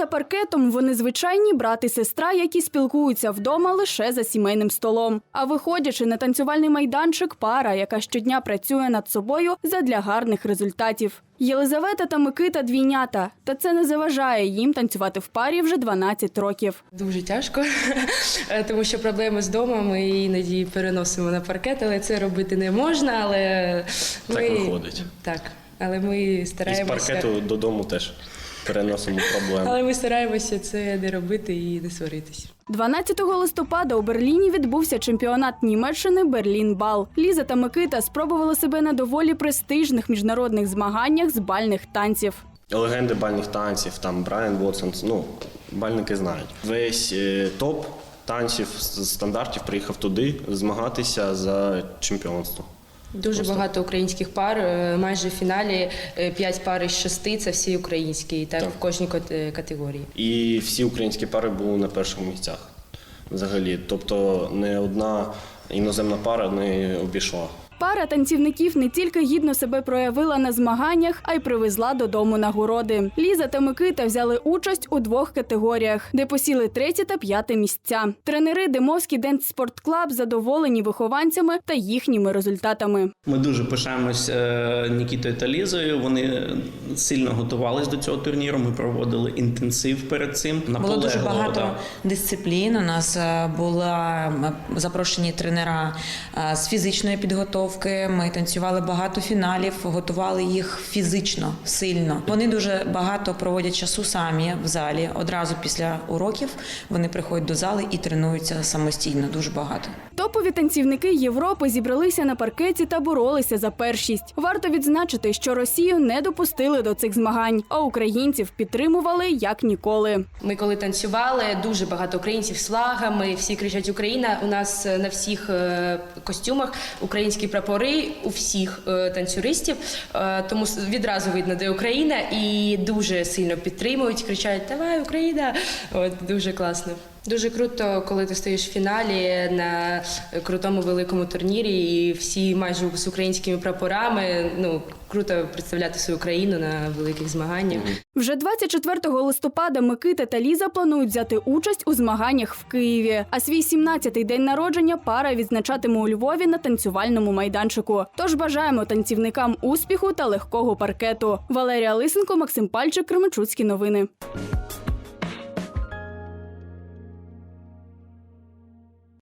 Поза паркетом вони звичайні брат і сестра, які спілкуються вдома лише за сімейним столом. А виходячи на танцювальний майданчик, пара, яка щодня працює над собою задля гарних результатів. Єлизавета та Микита двійнята, та це не заважає їм танцювати в парі вже 12 років. Дуже тяжко, тому що проблеми з домом ми іноді переносимо на паркет, але це робити не можна. Але Так виходить. Так, але ми І з паркету додому теж переносимо проблеми. Але ми стараємося це не робити і не сваритись. 12 листопада у Берліні відбувся чемпіонат Німеччини Берлін Бал. Ліза та Микита спробували себе на доволі престижних міжнародних змаганнях з бальних танців. Легенди бальних танців, там Брайан Вотсон, ну, бальники знають. Весь е, топ танців з стандартів приїхав туди змагатися за чемпіонство. Дуже Просто. багато українських пар. е, Майже в фіналі п'ять пар із шести – це всі українські, так, Так. в кожній категорії. І всі українські пари були на перших місцях взагалі. Тобто не одна іноземна пара не обійшла. Пара танцівників не тільки гідно себе проявила на змаганнях, а й привезла додому нагороди. Ліза та Микита взяли участь у двох категоріях, де посіли третє та п'яте місця. Тренери Демовський Денс Спорт Клаб задоволені вихованцями та їхніми результатами. Ми дуже пишаємось е, Нікітою та Лізою. Вони сильно готувались до цього турніру. Ми проводили інтенсив перед цим. Було дуже багато да. дисциплін. У нас е, була запрошені тренера е, з фізичної підготовки. Ми танцювали багато фіналів, готували їх фізично сильно. Вони дуже багато проводять часу самі в залі. Одразу після уроків вони приходять до зали і тренуються самостійно. Дуже багато. Топові танцівники Європи зібралися на паркеті та боролися за першість. Варто відзначити, що Росію не допустили до цих змагань, а українців підтримували як ніколи. Ми коли танцювали, дуже багато українців з флагами, всі кричать Україна. У нас е, на всіх е, костюмах українські прапори у всіх е, танцюристів. Е, Тому відразу видно, де Україна, і дуже сильно підтримують, кричать Давай, Україна! От дуже класно. Дуже круто, коли ти стоїш в фіналі на крутому великому турнірі, і всі майже з українськими прапорами. Ну круто представляти свою країну на великих змаганнях. Вже 24 листопада Микита та Ліза планують взяти участь у змаганнях в Києві. А свій 17-й день народження пара відзначатиме у Львові на танцювальному майданчику. Тож бажаємо танцівникам успіху та легкого паркету. Валерія Лисенко, Максим Пальчик, Кременчуцькі новини.